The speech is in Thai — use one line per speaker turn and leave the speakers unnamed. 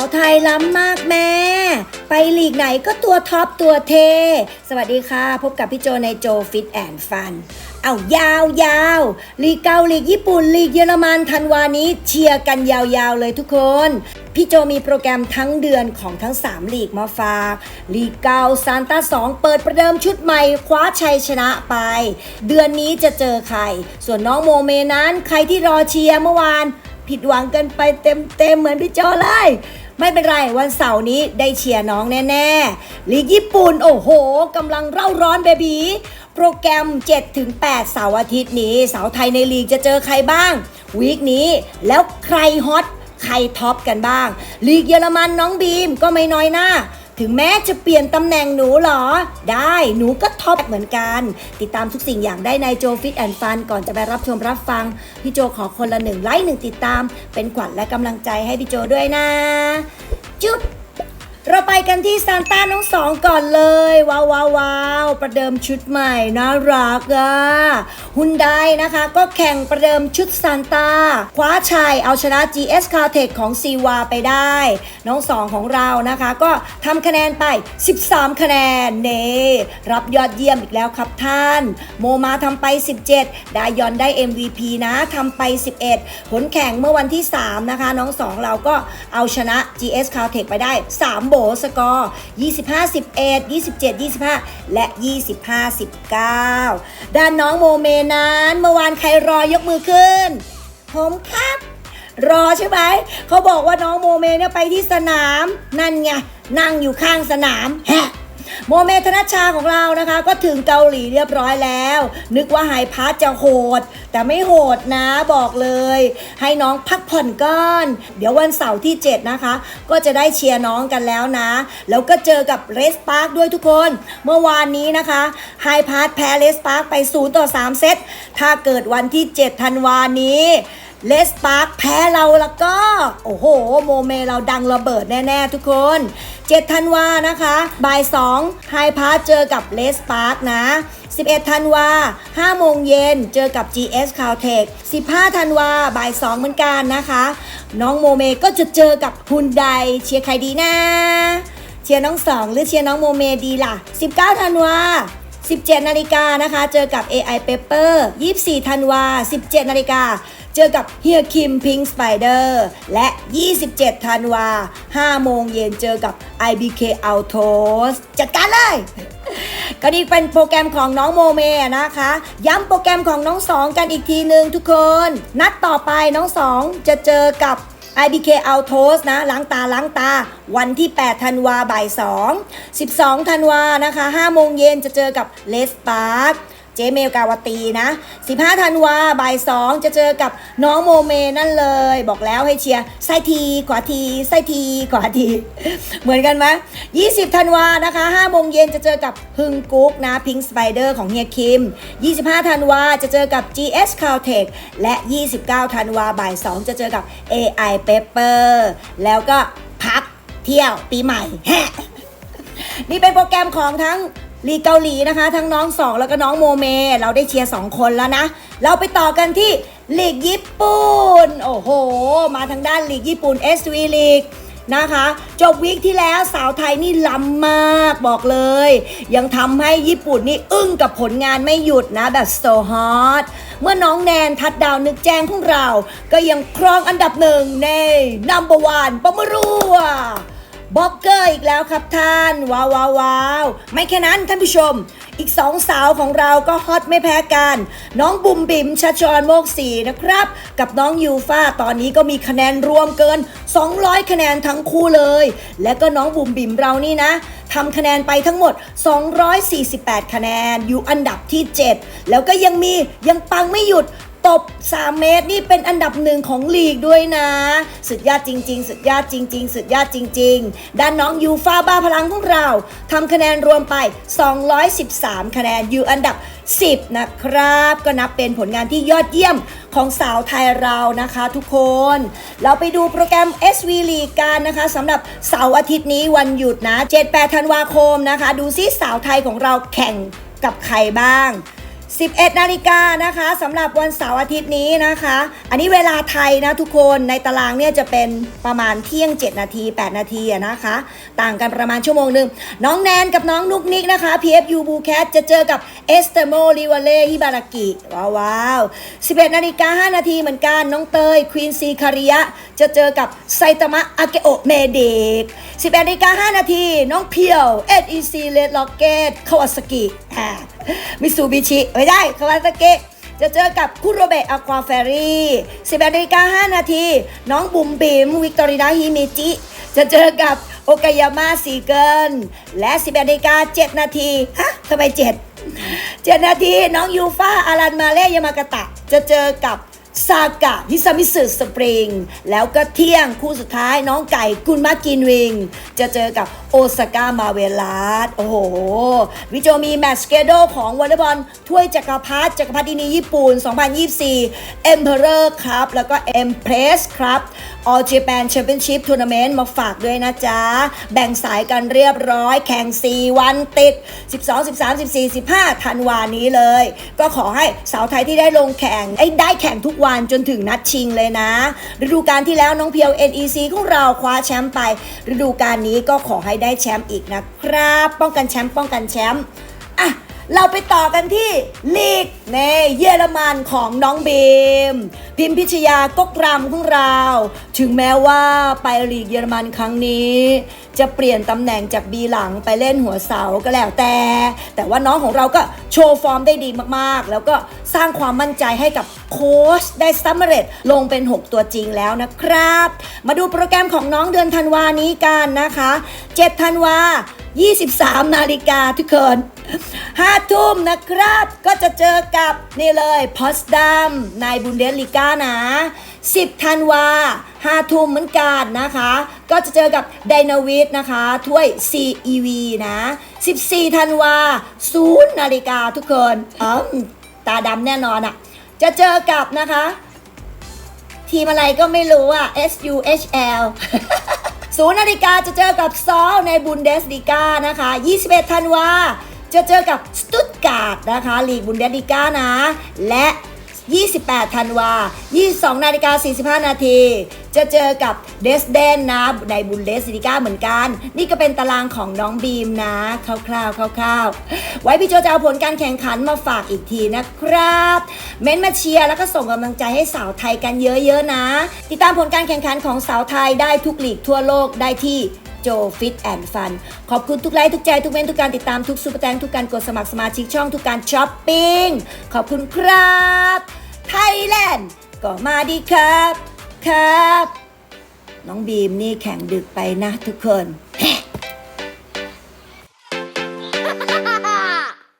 าวไทยล้ำมากแม่ ไปลีกไหนก็ตัวท็อปตัวเท สวัสดีค่ะ พบกับพี่โจในโจฟิตแอนด์ฟัน เอายาวยาวลีกเกาลีกญี่ปุ่นลีกเยอรมันธันวานี้เชียร์กันยาวๆเลยทุกคน พี่โจมีโปรแกรมทั้งเดือนของทั้ง 3 ลีกมาฝาก ลีกเกาซานตา2เปิดประเดิมชุดใหม่คว้าชัยชนะไป เดือนนี้จะเจอใคร ส่วนน้องโมเมนั้นใครที่รอเชียร์เมื่อวานผิดหวังกันไปเต็มๆเหมือนพี่โจเลย ไม่เป็นไรวันเสาร์นี้ได้เชียร์น้องแน่ๆลีกญี่ปุ่นโอ้โหกำลังเร่าร้อนเบบีโปรแกรม 7-8 เสาร์อาทิตย์นี้ เสาร์ไทยในลีกจะเจอใครบ้าง วีคนี้แล้วใครฮอตใครท็อปกันบ้าง ลีกเยอรมันน้องบีมก็ไม่น้อยหน้า ถึงแม้จะเปลี่ยนตำแหน่งหนูหรอ ได้หนูก็ท็อปเหมือนกัน ติดตามทุกสิ่งอย่างได้ในโจฟิตแอนด์ฟันก่อนจะไปรับชมรับฟัง พี่โจขอคนละหนึ่งไลค์หนึ่งติดตาม เป็นขวัญและกำลังใจให้พี่โจด้วยนะ จุ๊บ ไปกันที่ซานต้าน้องสองก่อนเลย ว้าวว้าวาวประเดิมชุดใหม่น่ารักอะฮุนไดนะคะ ก็แข่งประเดิมชุดซานต้าคว้าชัยเอาชนะ GS c a r t e c ของซีวาไปได้ น้องสองของเรานะคะ ก็ทำคะแนนไป 13 คะแนนเนรับยอดเยี่ยมอีกแล้วครับท่าน โมมาทำไป 17 ดายอนได้ MVP นะทำไป 11 ผลแข่งเมื่อวันที่ 3 นะคะ น้องสองเราก็เอาชนะ GS c a r t e c ไปได้ 3 โบสกอร์ 25 11 27 25 และ 25 19 ด้านน้องโมเมนั้น เมื่อวานใครรอยกมือขึ้น ผมครับ รอใช่ไหม เขาบอกว่าน้องโมเมเนี่ยไปที่สนาม นั่นไง นั่งอยู่ข้างสนามแฮะ โมเมธนชชาของเรานะคะ ก็ถึงเกาหลีเรียบร้อยแล้ว นึกว่าไฮพาร์ทจะโหด แต่ไม่โหดนะบอกเลย ให้น้องพักผ่อนก่อน เดี๋ยววันเสาร์ที่ 7 นะคะ ก็จะได้เชียร์น้องกันแล้วนะ แล้วก็เจอกับเรสปาร์คด้วยทุกคน เมื่อวานนี้นะคะไฮพาร์ทแพ้เรสปาร์คไป 0 ต่อ 3 เซตถ้าเกิดวันที่ 7 ธันวานี้เลสปาร์คแพ้เราแล้วก็ โอ้โห โมเมเราดังระเบิดแน่ ๆ ทุกคน 7ธันวานะคะบ่าย2ไฮพาร์เจอกับเลสปาร์คนะ 11ธันวา5โมงเย็นเจอกับ GS c a l t e c 15ธันวาบ่าย2เหมือนกันนะคะ น้องโมเมก็จะเจอกับฮุนไดเชียร์ใครดีนะเชียร์น้องสองหรือเชียร์น้องโมเมดีล่ะ 19ธันวา17นาฬิกานะคะ เจอกับ AI Paper 24ธันวา17นาฬิกา เจอกับเฮียคิมพิงสไปเดอร์และ 27 ธันวา 5 โมงเย็นเจอกับ IBK Autos จัดการเลย ก็นี่เป็นโปรแกรมของน้องโมเมนะคะ ย้ำโปรแกรมของน้องสองกันอีกทีหนึ่งทุกคน นัดต่อไปน้องสองจะเจอกับ IBK Autos นะล้างตาล้างตา วันที่ 8 ธันวาบ่าย 2 12 ธันวานะคะ5โมงเย็นจะเจอกับเลสปาร์ค เจเมลกาวตีนะ 15ธันวาบ่าย2จะเจอกับน้องโมเมนั่นเลย บอกแล้วให้เชียร์ไส้ทีขวาทีไส้ทีขวาที เหมือนกันไหม20ธันวานะคะ5โมงเย็นจะเจอกับฮึงกุ๊กนะพิงสไปเดอร์ของเฮียคิม 25ธันวาจะเจอกับ GS c a l t e c และ 29ธันวาบ่าย2จะเจอกับ AI Paper แล้วก็พักเที่ยวปีใหม่แฮะนี่เป็นโปรแกรมของทั้ง ลีเกาหลีนะคะ ทั้งน้องสองแล้วก็น้องโมเม เราได้เชียร์สองคนแล้วนะ เราไปต่อกันที่ลีกญี่ปุ่น โอ้โห มาทางด้านลีกญี่ปุ่น SV ลีกนะคะ จบวีคที่แล้วสาวไทยนี่ล้ำมากบอกเลย ยังทำให้ญี่ปุ่นนี่อึ้งกับผลงานไม่หยุดนะแบบ so hot เมื่อน้องแนนทัดดาวนึกแจ้งของเรา ก็ยังครองอันดับหนึ่งใน number one ปมรัว บล็อกเกอร์อีกแล้วครับท่าน ว้าวว้าววาวไม่แค่นั้นท่านผู้ชม อีกสองสาวของเราก็ฮอตไม่แพ้กัน น้องบุ๋มบิ๋มชาชอนโมกสีนะครับ กับน้องยูฟ่าตอนนี้ก็มีคะแนนรวมเกิน 200 คะแนนทั้งคู่เลย และก็น้องบุ๋มบิ๋มเรานี่นะทำคะแนนไปทั้งหมด 248 คะแนนอยู่อันดับที่ 7 แล้วก็ยังมียังปังไม่หยุด ตบ 3 เมตรนี่เป็นอันดับหนึ่งของลีกด้วยนะ สุดยอดจริง ๆ สุดยอดจริง ๆ สุดยอดจริง ๆ ด้านน้องยูฟาบ้าพลังของเราทำคะแนนรวมไป 213 คะแนนอยู่อันดับ 10 นะครับ ก็นับเป็นผลงานที่ยอดเยี่ยมของสาวไทยเรานะคะทุกคน เราไปดูโปรแกรม SV League กันนะคะสำหรับเสาร์อาทิตย์นี้วันหยุดนะ 7-8 ธันวาคมนะคะ ดูซิสาวไทยของเราแข่งกับใครบ้าง 11 นาฬิกานะคะสำหรับวันเสาร์อาทิตย์นี้นะคะ อันนี้เวลาไทยนะทุกคนในตารางเนี่ยจะเป็นประมาณเที่ยง 7 นาที 8 นาทีนะคะ ต่างกันประมาณชั่วโมงหนึ่งน้องแนนกับน้องนุกนิกนะคะ PFU b u c a t จะเจอกับเอสเตโมริวาเล่ฮิบารากิว้าวว้าว11 นาฬิกา 5 นาทีเหมือนกันน้องเตยควีนซีคาริยะจะเจอกับไซตามะอาเกโอะเมเดก11นาฬิกา 5 นาที น้องเพียว SEC Red Rocket คาวาซากิมิซูบิชิไม่ได้คาวาซากิจะเจอกับคุโรเบะอควาเฟรี่11นาฬิกา5นาที น้องบุ๋มบิมวิกตอรินาฮิเมจิ จะเจอกับโอกายาม่าซีเกิลและ11นาฬิกา7นาที ฮะทำไมเจ็ดเจ็ดนาที น้องยูฟ่าอารันมาเล่ยามากะตะ จะเจอกับ ซากะฮิซามิสึสปริง แล้วก็เที่ยงคู่สุดท้ายน้องไก่กุนมากินวิง จะเจอกับโอซาก้ามาเวลัสโอ้โห วิโจมีแมตช์สเกโดของวอลเลย์บอลถ้วยจักรพรรดิจักรพรรดินีญี่ปุ่น 2024 Emperor ครับ แล้วก็ Empress ครับ All Japan Championship Tournament มาฝากด้วยนะจ๊ะ แบ่งสายกันเรียบร้อย แข่ง 4 วันติด 12 13 14 15ธันวานี้เลย ก็ขอให้สาวไทยที่ได้ลงแข่งไอ้ได้แข่งทุกวันจนถึงนัดชิงเลยนะ ฤดูกาลที่แล้วน้องเพียว NEC ของเราคว้าแชมป์ไป ฤดูกาลนี้ก็ขอให้ได้แชมป์อีกนะครับ ป้องกันแชมป์ป้องกันแชมป์ เราไปต่อกันที่ลีกในเยอรมันของน้องบีมพิมพิชยากกรำของเรา ถึงแม้ว่าไปลีกเยอรมันครั้งนี้ จะเปลี่ยนตำแหน่งจากบีหลังไปเล่นหัวเสาก็แล้วแต่ แต่ว่าน้องของเราก็โชว์ฟอร์มได้ดีมากๆ แล้วก็สร้างความมั่นใจให้กับโค้ชได้สำเร็จลงเป็น 6 ตัวจริงแล้วนะครับ มาดูโปรแกรมของน้องเดือนธันวานี้กันนะคะ 7 ธันวา 23 นาฬิกาทุกคน5ทุ่มนะครับ ก็จะเจอกับนี่เลยพอสดัมในบุนเดสลิก้านะ 10 ธันวา5ทุ่มเหมือนกันนะคะ ก็จะเจอกับไดนาวิดนะคะ ถ้วย CEV นะ 14 ธันวา0นาฬิกาทุกคนอ๋อตาดำแน่นอนอะ่ะ จะเจอกับนะคะ ทีมอะไรก็ไม่รู้อะ SUHL ศูนย์นาฬิกาจะเจอกับซอลในบุนเดสลีกานะคะ 21 ธันวาจะเจอกับสตุตการ์ดนะคะลีกบุนเดสลีกานะ และ 28 ธันวา 22 นาฬิกา 45 นาที จะเจอกับเดสเดนนะ ในบุนเดสลีกาเหมือนกัน นี่ก็เป็นตารางของน้องบีมนะคร่าวๆคร่าวๆ ไว้พี่โจจะเอาผลการแข่งขันมาฝากอีกทีนะครับ เม้นมาเชียร์แล้วก็ส่งกำลังใจให้สาวไทยกันเยอะๆนะ ติดตามผลการแข่งขันของสาวไทยได้ทุกหลีกทั่วโลกได้ที่โจฟิตแอนด์ฟัน ขอบคุณทุกไลค์ทุกใจ ทุกเม้นทุกการติดตามทุกซูเปอร์แตงทุกการกดสมัครสมาชิกช่องทุกการช้อปปิ้ง ขอบคุณครับ ไทยแลนด์ก็มาดีครับครับ น้องบีมนี่แข่งดึกไปนะทุกคน